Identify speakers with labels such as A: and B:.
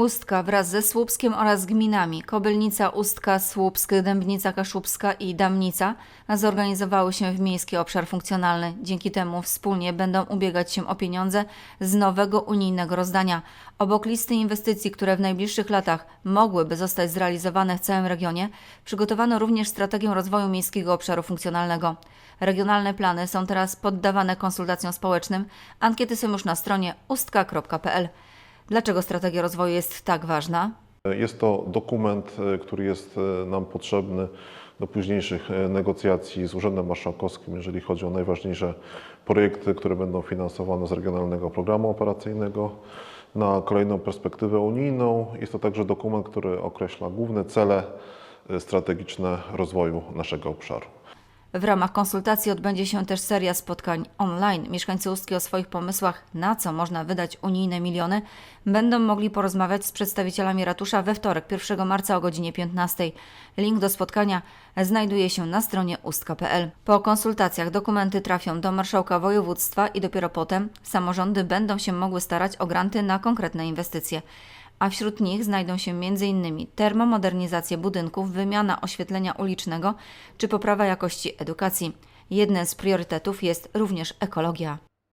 A: Ustka wraz ze Słupskiem oraz gminami Kobylnica, Ustka, Słupsk, Dębnica Kaszubska i Damnica zorganizowały się w miejski obszar funkcjonalny. Dzięki temu wspólnie będą ubiegać się o pieniądze z nowego unijnego rozdania. Obok listy inwestycji, które w najbliższych latach mogłyby zostać zrealizowane w całym regionie, przygotowano również strategię rozwoju miejskiego obszaru funkcjonalnego. Regionalne plany są teraz poddawane konsultacjom społecznym. Ankiety są już na stronie ustka.pl. Dlaczego strategia rozwoju jest tak ważna?
B: Jest to dokument, e, który jest e, nam potrzebny do późniejszych e, negocjacji z Urzędem Marszałkowskim, jeżeli chodzi o najważniejsze projekty, które będą finansowane z Regionalnego Programu Operacyjnego na kolejną perspektywę unijną. Jest to także dokument, który określa główne cele strategiczne rozwoju naszego obszaru.
A: W ramach konsultacji odbędzie się też seria spotkań online. Mieszkańcy Ustki o swoich pomysłach, na co można wydać unijne miliony, będą mogli porozmawiać z przedstawicielami ratusza we wtorek, 1 marca o godzinie 15. Link do spotkania znajduje się na stronie ustka.pl. Po konsultacjach dokumenty trafią do marszałka województwa i dopiero potem samorządy będą się mogły starać o granty na konkretne inwestycje a wśród nich znajdą się m.in. termomodernizacje budynków, wymiana oświetlenia ulicznego czy poprawa jakości edukacji. Jednym z priorytetów jest również ekologia.